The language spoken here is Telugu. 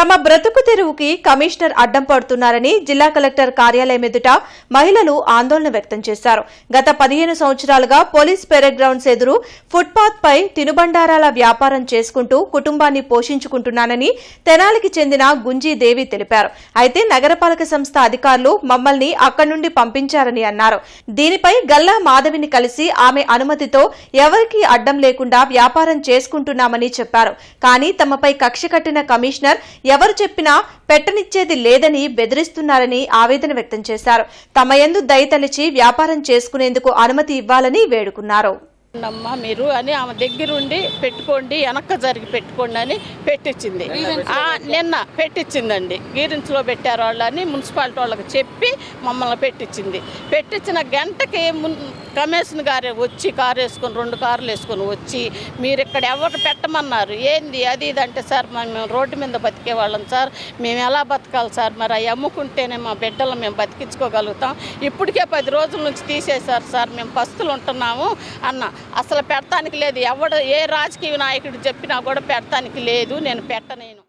తమ బ్రతుకు తెరువుకి కమిషనర్ అడ్డం పడుతున్నారని జిల్లా కలెక్టర్ కార్యాలయం ఎదుట మహిళలు ఆందోళన వ్యక్తం చేశారు. గత పదిహేను సంవత్సరాలుగా పోలీస్ పెరెడ్ గ్రౌండ్స్ ఎదురు ఫుట్పాత్ పై తినుబండారాల వ్యాపారం చేసుకుంటూ కుటుంబాన్ని పోషించుకుంటున్నానని తెనాలికి చెందిన గుంజీ దేవి తెలిపారు. అయితే నగరపాలక సంస్థ అధికారులు మమ్మల్ని అక్కడి నుండి పంపించారని అన్నారు. దీనిపై గల్లా మాధవిని కలిసి ఆమె అనుమతితో ఎవరికీ అడ్డం లేకుండా వ్యాపారం చేసుకుంటున్నామని చెప్పారు. కానీ తమపై కక్ష కట్టిన కమిషనర్ ఎవరు చెప్పినా పెట్టనిచ్చేది లేదని బెదిరిస్తున్నారని ఆవేదన వ్యక్తం చేశారు. తమ యందు దయతలిచి వ్యాపారం చేసుకునేందుకు అనుమతి ఇవ్వాలని వేడుకున్నారు. అమ్మా మీరు అని ఆమె దగ్గరుండి పెట్టుకోండి వెనక్క జరిగి పెట్టుకోండి అని పెట్టించింది ఆ, నిన్న పెట్టించిందండి గీరించులో పెట్టారు వాళ్ళని మున్సిపాలిటీ వాళ్ళకి చెప్పి మమ్మల్ని పెట్టించింది పెట్టించిన గంటకి మున్ కమిషన్ గారే వచ్చి కారు వేసుకొని రెండు కార్లు వేసుకొని వచ్చి మీరు ఇక్కడ ఎవరు పెట్టమన్నారు? ఏంది? అది ఇది అంటే సార్ మేము రోడ్డు మీద బతికే వాళ్ళం సార్. మేము ఎలా బతకాలి సార్? మరి అవి అమ్ముకుంటేనే మా బిడ్డలు మేము బతికించుకోగలుగుతాం. ఇప్పటికే పది రోజుల నుంచి తీసేశారు సార్. మేము పస్తులు ఉంటున్నాము అన్న. అసలు పెడతానికి లేదు. ఎవడు ఏ రాజకీయ నాయకుడు చెప్పినా కూడా పెడతానికి లేదు. నేను పెట్టనేను.